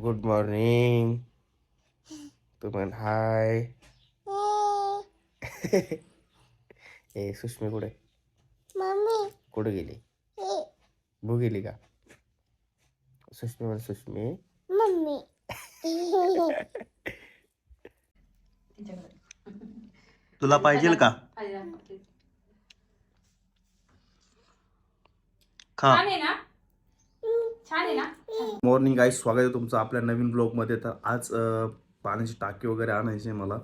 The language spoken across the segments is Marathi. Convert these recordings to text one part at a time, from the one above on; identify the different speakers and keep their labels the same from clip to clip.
Speaker 1: गुड मॉर्निंग तू म्हण हाय. ए सुष्मी कुठे?
Speaker 2: मम्मी.
Speaker 1: कुठे गेली? भू गेली का? सुष्मी म्हण सुष्मी.
Speaker 2: मम्मी.
Speaker 1: तुला पाहिजे का? खा.
Speaker 3: छान आहे ना?
Speaker 1: मॉर्निंग आई स्वागत आहे तुमचं आपल्या नवीन ब्लॉगमध्ये. तर आज पाण्याची टाकी वगैरे आणायची आहे मला.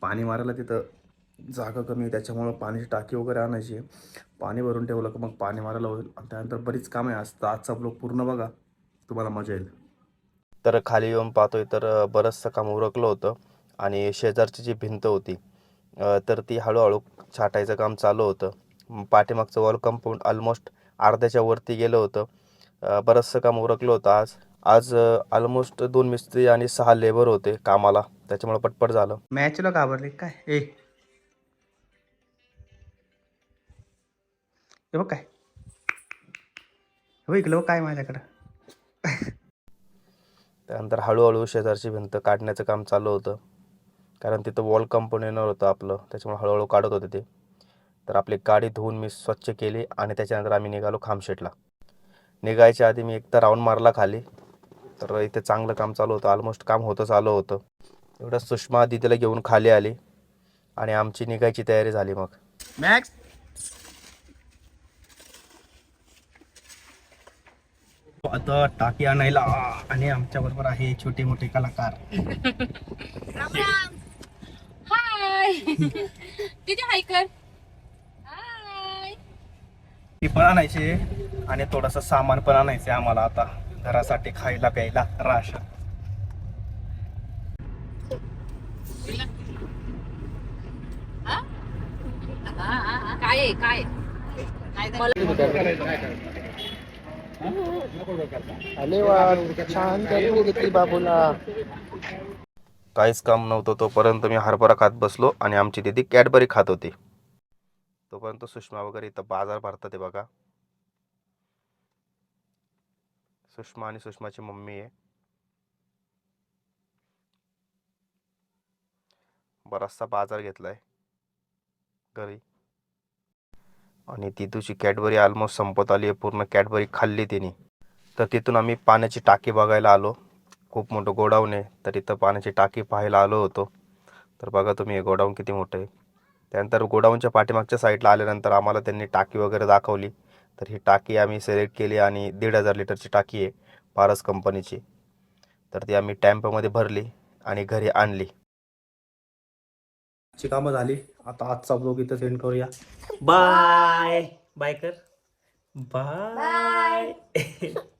Speaker 1: पाणी मारायला तिथं जागा कमी आहे त्याच्यामुळं पाण्याची टाकी वगैरे आणायची आहे. पाणी भरून ठेवलं का मग पाणी मारायला होईल. आणि त्यानंतर बरीच काम आहे. आज तर आजचा ब्लॉग पूर्ण बघा. तुम्हाला मजा येईल. तर खाली येऊन पाहतोय तर बरंचसं काम उरकलं होतं. आणि शेजारची जी भिंत होती तर ती हळूहळू छाटायचं काम चालू होतं. पाठीमागचं वॉल कंपाऊंड ऑलमोस्ट अर्ध्याच्या वरती गेलं होतं. बरंचसं काम उरकलं होतं आज. आज ऑलमोस्ट दोन मिस्त्री आणि सहा लेबर होते कामाला. त्याच्यामुळे पटपट झालं. मॅचला घाबरले काय? ए. हे बघ काय. हे इकडं काय माझ्याकडं. त्यानंतर हळूहळू शेजारची भिंत काढण्याचं काम चालू होतं. कारण तिथं वॉल येणार होतं आपलं. त्याच्यामुळे हळूहळू काढत होते ते. तर आपली गाडी धुवून मी स्वच्छ केली आणि त्याच्यानंतर आम्ही निघालो खामशेटला. निघायच्या आधी मी एकदा राऊंड मारला खाली. तर इथे चांगलं काम चालू होतं. ऑलमोस्ट काम होतं चालू होतं. एवढं सुषमा दिदीला घेऊन खाली आली. आणि आमची निघायची तयारी झाली मग. मॅक्स आता टाकी आणायला आणि आमच्या बरोबर आहे छोटे मोठे कलाकार.
Speaker 3: हाय. तिथे हाय कर. हाय
Speaker 1: ती पण आणायची. आणि थोडंसं सामान पण आणायचे आम्हाला आता. घरासाठी खायला प्यायला राशन.
Speaker 3: काय काय
Speaker 1: काहीच काम नव्हतं तोपर्यंत मी हरभरा खात बसलो आणि आमची दिदी कॅडबरी खात होती. तोपर्यंत सुषमा वगैरे इथं बाजार भरतात ते बघा. सुषमा आणि सुषमाची मम्मी आहे. बराचसा बाजार घेतलाय घरी. आणि तिथूची कॅडबरी ऑलमोस्ट संपत आली आहे. पूर्ण कॅडबरी खाल्ली तिने. तर तिथून आम्ही पाण्याची टाकी बघायला आलो. खूप मोठं गोडाऊन आहे. तर इथं पाण्याची टाकी पाहायला आलो होतो. तर बघा तुम्ही हे गोडाऊन किती मोठं आहे. त्यानंतर गोडाऊनच्या पाठीमागच्या साईडला आल्यानंतर आम्हाला त्यांनी टाकी वगैरे दाखवली. तर ही टाकी आम्ही सिलेक्ट केली आणि दीड हजार लिटरची टाकी आहे पारस कंपनीची तर ती आम्ही टॅम्पमध्ये भरली आणि घरी आणली. ची कामं झाली. आता आजचा ब्लॉग इथं सेंड करूया. बाय बाय कर. बाय